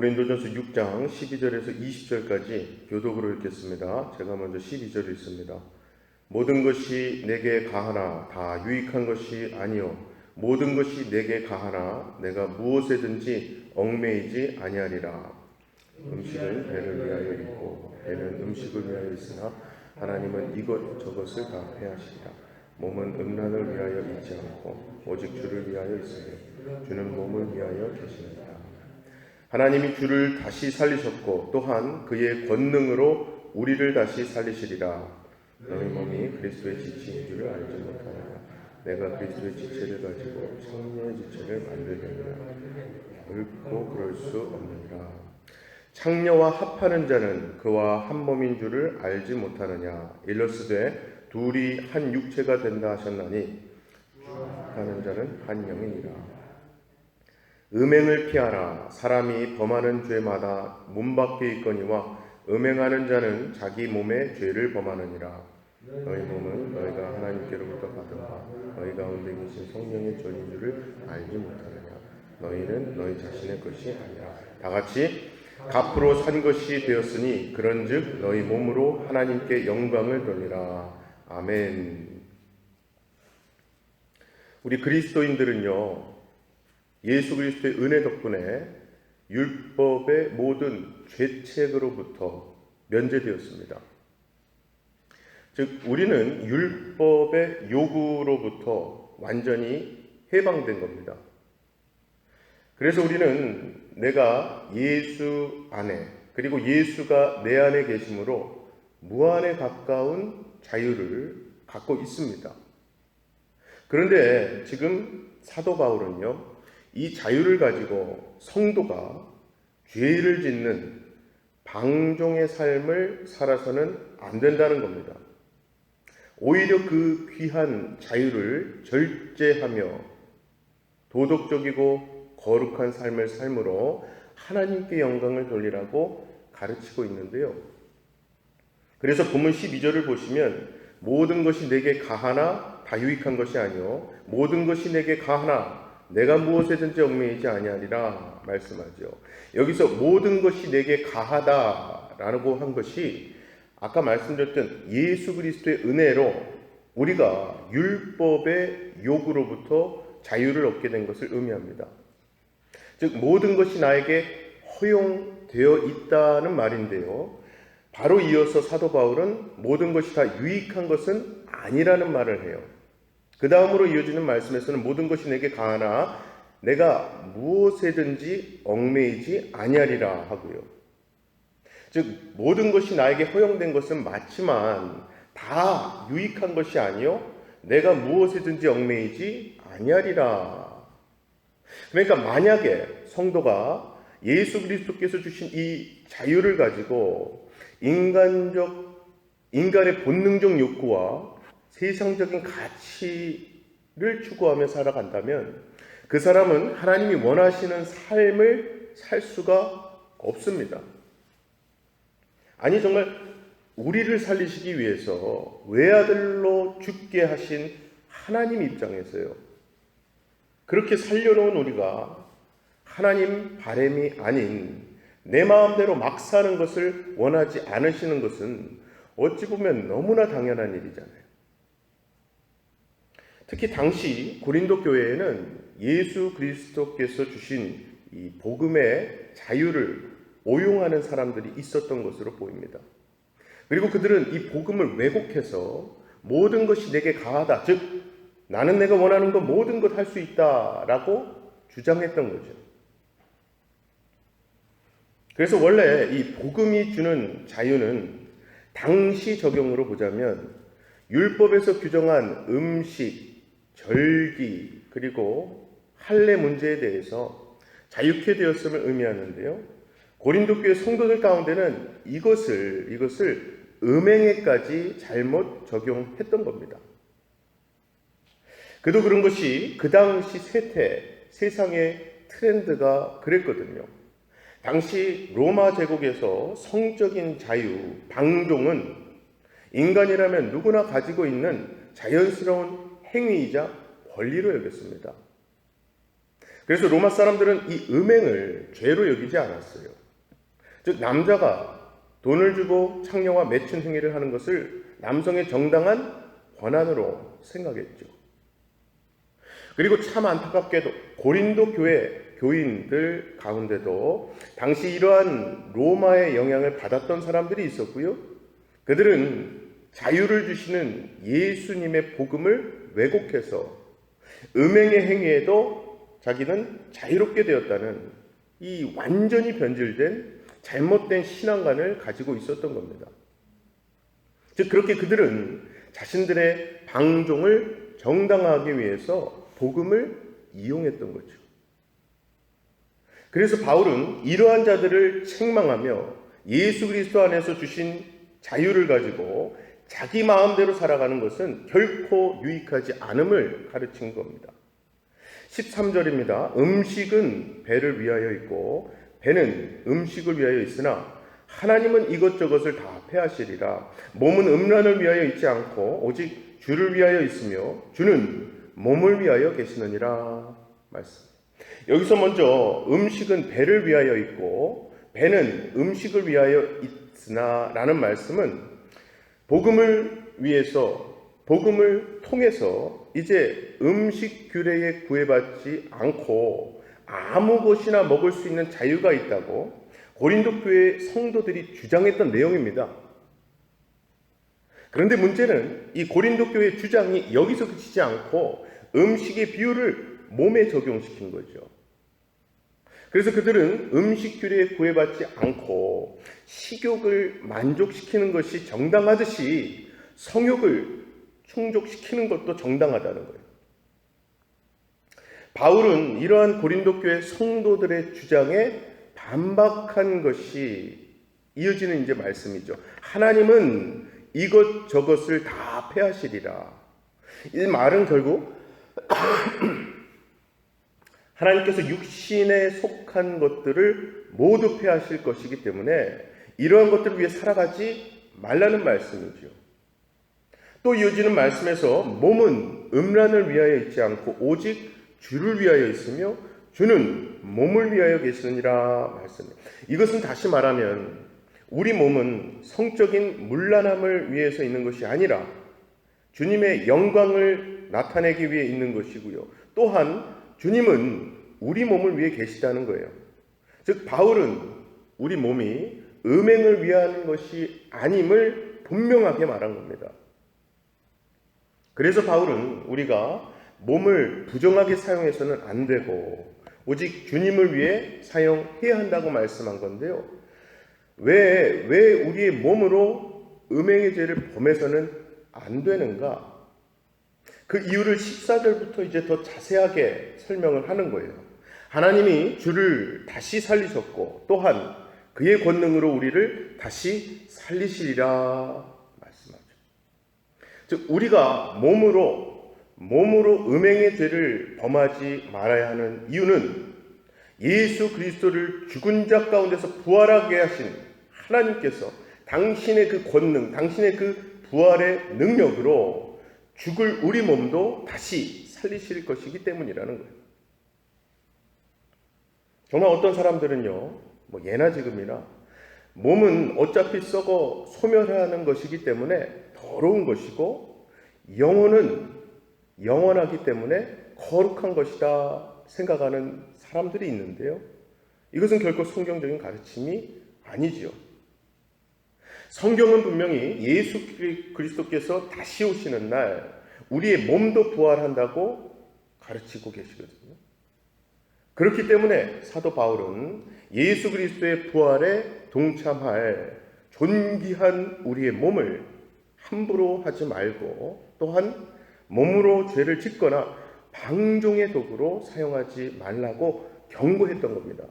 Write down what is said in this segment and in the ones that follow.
고린도전서 6장 12절에서 20절까지 교독으로 읽겠습니다. 제가 먼저 12절을 읽습니다. 모든 것이 내게 가하나 다 유익한 것이 아니요 모든 것이 내게 가하나 내가 무엇에든지 얽매이지 아니하리라. 음식은 배를 위하여 있고 배는 음식을 위하여 있으나 하나님은 이것 저것을 다 해하시리라. 몸은 음란을 위하여 있지 않고 오직 주를 위하여 있으니 주는 몸을 위하여 계시느니라. 하나님이 주를 다시 살리셨고 또한 그의 권능으로 우리를 다시 살리시리라. 너희 몸이 그리스도의 지체인 줄을 알지 못하느냐. 내가 그리스도의 지체를 가지고 성령의 지체를 만들겠느냐. 결코 그럴 수 없느니라. 창녀와 합하는 자는 그와 한 몸인 줄을 알지 못하느냐. 일러스되 둘이 한 육체가 된다 하셨나니 하는 자는 한 영이니라. 음행을 피하라. 사람이 범하는 죄마다 문 밖에 있거니와 음행하는 자는 자기 몸의 죄를 범하느니라. 너희 몸은 너희가 하나님께로부터 받은 바 너희 가운데 계신 성령의 전인 줄을 알지 못하느냐. 너희는 너희 자신의 것이 아니라. 다 같이 값으로 산 것이 되었으니 그런즉 너희 몸으로 하나님께 영광을 돌리라. 아멘. 우리 그리스도인들은요. 예수 그리스도의 은혜 덕분에 율법의 모든 죄책으로부터 면제되었습니다. 즉, 우리는 율법의 요구로부터 완전히 해방된 겁니다. 그래서 우리는 내가 예수 안에, 그리고 예수가 내 안에 계심으로 무한에 가까운 자유를 갖고 있습니다. 그런데 지금 사도 바울은요, 이 자유를 가지고 성도가 죄를 짓는 방종의 삶을 살아서는 안 된다는 겁니다. 오히려 그 귀한 자유를 절제하며 도덕적이고 거룩한 삶을 삶으로 하나님께 영광을 돌리라고 가르치고 있는데요. 그래서 본문 12절을 보시면 모든 것이 내게 가하나 다 유익한 것이 아니요 모든 것이 내게 가하나 내가 무엇에든지 얽매이지 아니하리라 말씀하죠. 여기서 모든 것이 내게 가하다라고 한 것이 아까 말씀드렸던 예수 그리스도의 은혜로 우리가 율법의 요구로부터 자유를 얻게 된 것을 의미합니다. 즉 모든 것이 나에게 허용되어 있다는 말인데요. 바로 이어서 사도 바울은 모든 것이 다 유익한 것은 아니라는 말을 해요. 그 다음으로 이어지는 말씀에서는 모든 것이 내게 가하나 내가 무엇에든지 얽매이지 아니하리라 하고요. 즉 모든 것이 나에게 허용된 것은 맞지만 다 유익한 것이 아니요 내가 무엇에든지 얽매이지 아니하리라. 그러니까 만약에 성도가 예수 그리스도께서 주신 이 자유를 가지고 인간적 인간의 본능적 욕구와 세상적인 가치를 추구하며 살아간다면 그 사람은 하나님이 원하시는 삶을 살 수가 없습니다. 아니 정말 우리를 살리시기 위해서 외아들로 죽게 하신 하나님 입장에서요. 그렇게 살려놓은 우리가 하나님 바램이 아닌 내 마음대로 막 사는 것을 원하지 않으시는 것은 어찌 보면 너무나 당연한 일이잖아요. 특히 당시 고린도 교회에는 예수 그리스도께서 주신 이 복음의 자유를 오용하는 사람들이 있었던 것으로 보입니다. 그리고 그들은 이 복음을 왜곡해서 모든 것이 내게 가하다. 즉, 나는 내가 원하는 것 모든 것 할 수 있다 라고 주장했던 거죠. 그래서 원래 이 복음이 주는 자유는 당시 적용으로 보자면 율법에서 규정한 음식, 절기, 그리고 할례 문제에 대해서 자유케 되었음을 의미하는데요. 고린도 교회 성도들 가운데는 이것을 이것을 음행에까지 잘못 적용했던 겁니다. 그도 그런 것이 그 당시 세태, 세상의 트렌드가 그랬거든요. 당시 로마 제국에서 성적인 자유, 방종은 인간이라면 누구나 가지고 있는 자연스러운 행위이자 권리로 여겼습니다. 그래서 로마 사람들은 이 음행을 죄로 여기지 않았어요. 즉 남자가 돈을 주고 창녀와 맺힌 행위를 하는 것을 남성의 정당한 권한으로 생각했죠. 그리고 참 안타깝게도 고린도 교회 교인들 가운데도 당시 이러한 로마의 영향을 받았던 사람들이 있었고요. 그들은 자유를 주시는 예수님의 복음을 왜곡해서 음행의 행위에도 자기는 자유롭게 되었다는 이 완전히 변질된 잘못된 신앙관을 가지고 있었던 겁니다. 즉 그렇게 그들은 자신들의 방종을 정당화하기 위해서 복음을 이용했던 거죠. 그래서 바울은 이러한 자들을 책망하며 예수 그리스도 안에서 주신 자유를 가지고 자기 마음대로 살아가는 것은 결코 유익하지 않음을 가르친 겁니다. 13절입니다. 음식은 배를 위하여 있고 배는 음식을 위하여 있으나 하나님은 이것저것을 다 패하시리라. 몸은 음란을 위하여 있지 않고 오직 주를 위하여 있으며 주는 몸을 위하여 계시느니라. 말씀. 여기서 먼저 음식은 배를 위하여 있고 배는 음식을 위하여 있으나 라는 말씀은 복음을 위해서 복음을 통해서 이제 음식 규례에 구애받지 않고 아무 것이나 먹을 수 있는 자유가 있다고 고린도 교회 성도들이 주장했던 내용입니다. 그런데 문제는 이 고린도 교회 주장이 여기서 그치지 않고 음식의 비율을 몸에 적용시킨 거죠. 그래서 그들은 음식 규례에 구애받지 않고 식욕을 만족시키는 것이 정당하듯이 성욕을 충족시키는 것도 정당하다는 거예요. 바울은 이러한 고린도 교회 성도들의 주장에 반박한 것이 이어지는 이제 말씀이죠. 하나님은 이것 저것을 다 패하시리라. 이 말은 결국 하나님께서 육신에 속한 것들을 모두 패하실 것이기 때문에 이러한 것들을 위해 살아가지 말라는 말씀이죠. 또 이어지는 말씀에서 몸은 음란을 위하여 있지 않고 오직 주를 위하여 있으며 주는 몸을 위하여 계시느니라 말씀입니다. 이것은 다시 말하면 우리 몸은 성적인 문란함을 위해서 있는 것이 아니라 주님의 영광을 나타내기 위해 있는 것이고요. 또한 주님은 우리 몸을 위해 계시다는 거예요. 즉 바울은 우리 몸이 음행을 위한 것이 아님을 분명하게 말한 겁니다. 그래서 바울은 우리가 몸을 부정하게 사용해서는 안 되고 오직 주님을 위해 사용해야 한다고 말씀한 건데요. 왜, 왜 우리의 몸으로 음행의 죄를 범해서는 안 되는가? 그 이유를 14절부터 이제 더 자세하게 설명을 하는 거예요. 하나님이 주를 다시 살리셨고 또한 그의 권능으로 우리를 다시 살리시리라 말씀하죠. 즉 우리가 몸으로 몸으로 음행의 죄를 범하지 말아야 하는 이유는 예수 그리스도를 죽은 자 가운데서 부활하게 하신 하나님께서 당신의 그 권능, 당신의 그 부활의 능력으로 죽을 우리 몸도 다시 살리실 것이기 때문이라는 거예요. 정말 어떤 사람들은요, 뭐 예나 지금이나 몸은 어차피 썩어 소멸하는 것이기 때문에 더러운 것이고 영혼은 영원하기 때문에 거룩한 것이다 생각하는 사람들이 있는데요. 이것은 결코 성경적인 가르침이 아니지요. 성경은 분명히 예수 그리스도께서 다시 오시는 날 우리의 몸도 부활한다고 가르치고 계시거든요. 그렇기 때문에 사도 바울은 예수 그리스도의 부활에 동참할 존귀한 우리의 몸을 함부로 하지 말고 또한 몸으로 죄를 짓거나 방종의 도구로 사용하지 말라고 경고했던 겁니다.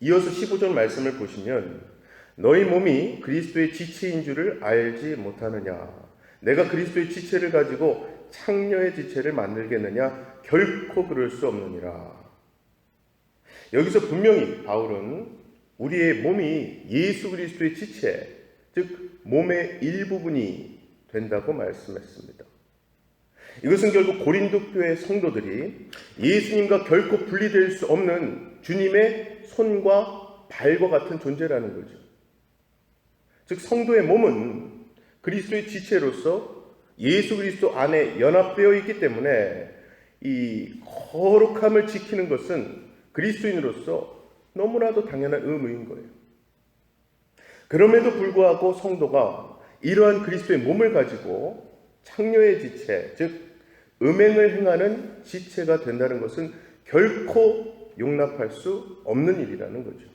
이어서 15절 말씀을 보시면 너희 몸이 그리스도의 지체인 줄을 알지 못하느냐 내가 그리스도의 지체를 가지고 창녀의 지체를 만들겠느냐 결코 그럴 수 없느니라. 여기서 분명히 바울은 우리의 몸이 예수 그리스도의 지체, 즉 몸의 일부분이 된다고 말씀했습니다. 이것은 결국 고린도 교회 성도들이 예수님과 결코 분리될 수 없는 주님의 손과 발과 같은 존재라는 거죠. 즉 성도의 몸은 그리스도의 지체로서 예수 그리스도 안에 연합되어 있기 때문에 이 거룩함을 지키는 것은 그리스도인으로서 너무나도 당연한 의무인 거예요. 그럼에도 불구하고 성도가 이러한 그리스도의 몸을 가지고 창녀의 지체, 즉 음행을 행하는 지체가 된다는 것은 결코 용납할 수 없는 일이라는 거죠.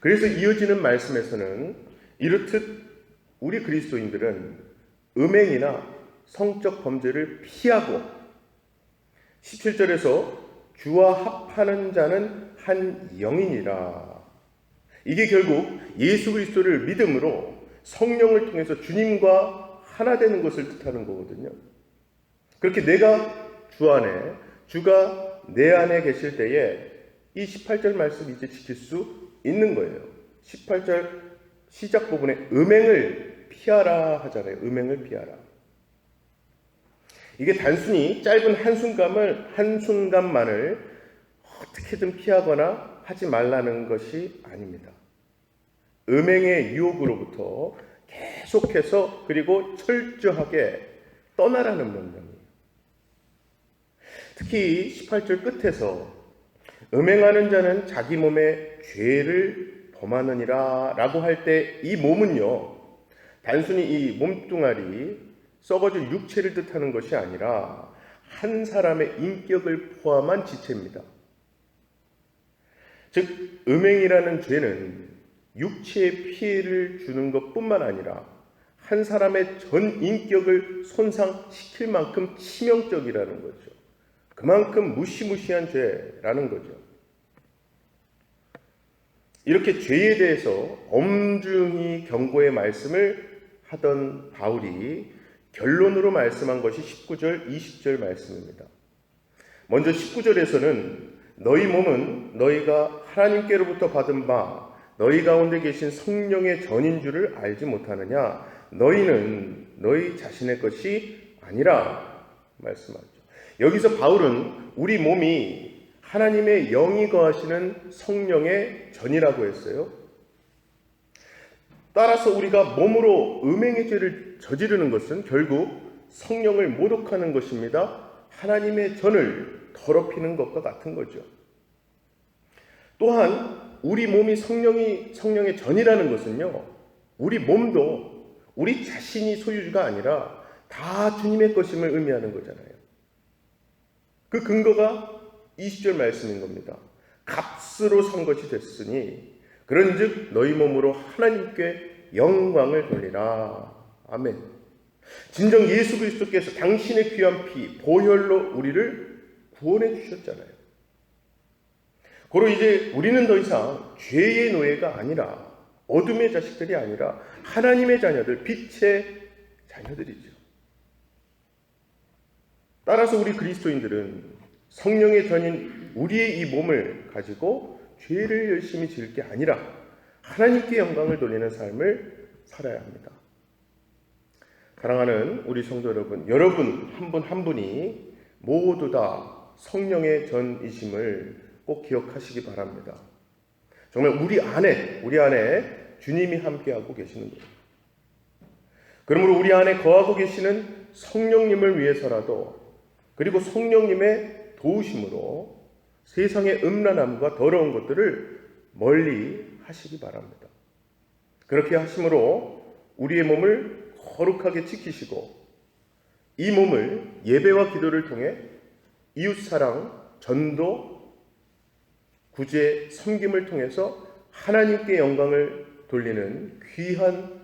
그래서 이어지는 말씀에서는 이렇듯 우리 그리스도인들은 음행이나 성적 범죄를 피하고 17절에서 주와 합하는 자는 한 영이니라. 이게 결국 예수 그리스도를 믿음으로 성령을 통해서 주님과 하나 되는 것을 뜻하는 거거든요. 그렇게 내가 주 안에, 주가 내 안에 계실 때에 이 18절 말씀 이제 지킬 수 있는 거예요. 18절 시작 부분에 음행을 피하라 하잖아요. 음행을 피하라. 이게 단순히 짧은 한순간을, 한순간만을 어떻게든 피하거나 하지 말라는 것이 아닙니다. 음행의 유혹으로부터 계속해서 그리고 철저하게 떠나라는 명령이에요. 특히 18절 끝에서 음행하는 자는 자기 몸에 죄를 범하느니라 라고 할 때 이 몸은요, 단순히 이 몸뚱아리, 썩어질 육체를 뜻하는 것이 아니라 한 사람의 인격을 포함한 지체입니다. 즉, 음행이라는 죄는 육체에 피해를 주는 것 뿐만 아니라 한 사람의 전 인격을 손상시킬 만큼 치명적이라는 거죠. 그만큼 무시무시한 죄라는 거죠. 이렇게 죄에 대해서 엄중히 경고의 말씀을 하던 바울이 결론으로 말씀한 것이 19절, 20절 말씀입니다. 먼저 19절에서는 너희 몸은 너희가 하나님께로부터 받은 바 너희 가운데 계신 성령의 전인 줄을 알지 못하느냐? 너희는 너희 자신의 것이 아니라 말씀하죠. 여기서 바울은 우리 몸이 하나님의 영이 거하시는 성령의 전이라고 했어요. 따라서 우리가 몸으로 음행의 죄를 저지르는 것은 결국 성령을 모독하는 것입니다. 하나님의 전을 더럽히는 것과 같은 거죠. 또한 우리 몸이 성령이 성령의 전이라는 것은요. 우리 몸도 우리 자신이 소유주가 아니라 다 주님의 것임을 의미하는 거잖아요. 그 근거가 20절 말씀인 겁니다. 값으로 산 것이 됐으니 그런즉 너희 몸으로 하나님께 영광을 돌리라. 아멘. 진정 예수 그리스도께서 당신의 귀한 피 보혈로 우리를 구원해 주셨잖아요. 고로 이제 우리는 더 이상 죄의 노예가 아니라 어둠의 자식들이 아니라 하나님의 자녀들, 빛의 자녀들이죠. 따라서 우리 그리스도인들은 성령의 전인 우리의 이 몸을 가지고 죄를 열심히 지을 게 아니라 하나님께 영광을 돌리는 삶을 살아야 합니다. 사랑하는 우리 성도 여러분, 여러분 한분한 분이 모두 다 성령의 전이심을 꼭 기억하시기 바랍니다. 정말 우리 안에, 우리 안에 주님이 함께하고 계시는 거예요. 그러므로 우리 안에 거하고 계시는 성령님을 위해서라도 그리고 성령님의 도우심으로 세상의 음란함과 더러운 것들을 멀리 하시기 바랍니다. 그렇게 하심으로 우리의 몸을 거룩하게 지키시고 이 몸을 예배와 기도를 통해 이웃 사랑, 전도, 구제, 섬김을 통해서 하나님께 영광을 돌리는 귀한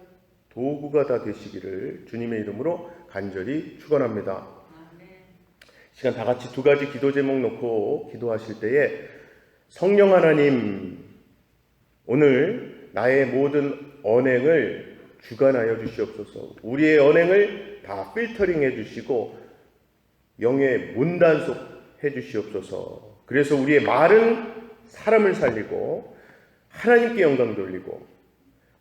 도구가 다 되시기를 주님의 이름으로 간절히 축원합니다. 시간 다 같이 두 가지 기도 제목 놓고 기도하실 때에 성령 하나님 오늘 나의 모든 언행을 주관하여 주시옵소서. 우리의 언행을 다 필터링해 주시고 영의 문단속 해 주시옵소서. 그래서 우리의 말은 사람을 살리고 하나님께 영광 돌리고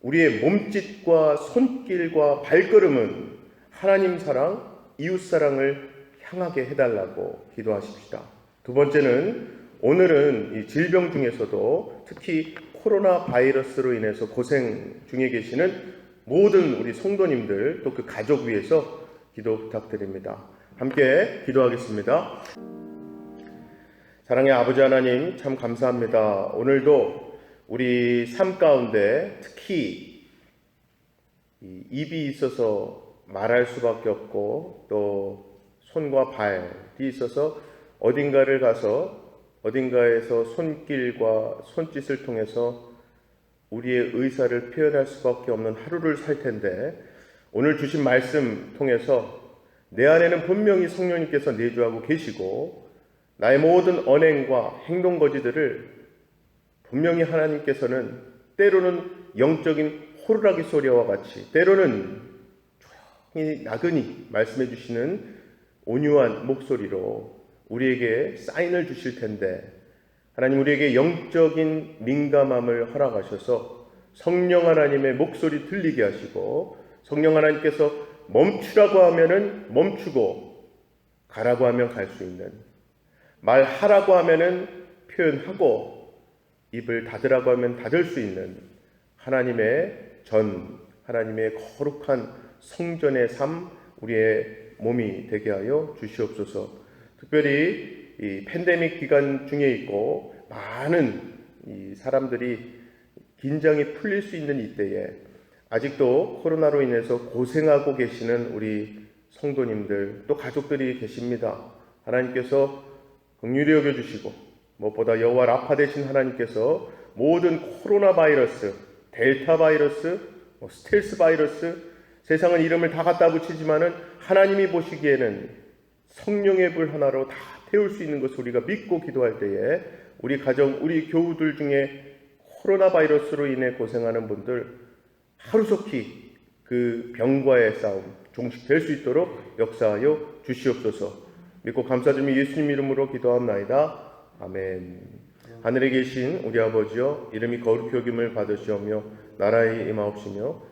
우리의 몸짓과 손길과 발걸음은 하나님 사랑, 이웃 사랑을 향하게 해달라고 기도하십시다. 두 번째는 오늘은 이 질병 중에서도 특히 코로나 바이러스로 인해서 고생 중에 계시는 모든 우리 성도님들 또 그 가족 위해서 기도 부탁드립니다. 함께 기도하겠습니다. 사랑의 아버지 하나님 참 감사합니다. 오늘도 우리 삶 가운데 특히 이 입이 있어서 말할 수밖에 없고 또 손과 발이 있어서 어딘가를 가서 어딘가에서 손길과 손짓을 통해서 우리의 의사를 표현할 수밖에 없는 하루를 살 텐데 오늘 주신 말씀 통해서 내 안에는 분명히 성령님께서 내주하고 계시고 나의 모든 언행과 행동 거지들을 분명히 하나님께서는 때로는 영적인 호루라기 소리와 같이 때로는 조용히 나그니 말씀해 주시는 온유한 목소리로 우리에게 사인을 주실 텐데 하나님 우리에게 영적인 민감함을 허락하셔서 성령 하나님의 목소리 들리게 하시고 성령 하나님께서 멈추라고 하면은 멈추고 가라고 하면 갈 수 있는 말하라고 하면은 표현하고 입을 닫으라고 하면 닫을 수 있는 하나님의 전 하나님의 거룩한 성전의 삶 우리의 몸이 되게 하여 주시옵소서. 특별히 이 팬데믹 기간 중에 있고 많은 이 사람들이 긴장이 풀릴 수 있는 이때에 아직도 코로나로 인해서 고생하고 계시는 우리 성도님들 또 가족들이 계십니다. 하나님께서 긍휼히 여겨 주시고 무엇보다 여호와 라파 되신 하나님께서 모든 코로나 바이러스, 델타 바이러스, 뭐 스텔스 바이러스 세상은 이름을 다 갖다 붙이지만은 하나님이 보시기에는 성령의 불 하나로 다 태울 수 있는 것을 우리가 믿고 기도할 때에 우리 가정, 우리 교우들 중에 코로나 바이러스로 인해 고생하는 분들 하루속히 그 병과의 싸움 종식될 수 있도록 역사하여 주시옵소서. 믿고 감사드리며 예수님 이름으로 기도합나이다. 아멘. 하늘에 계신 우리 아버지여 이름이 거룩히 여김을 받으시오며 나라의 임하옵시며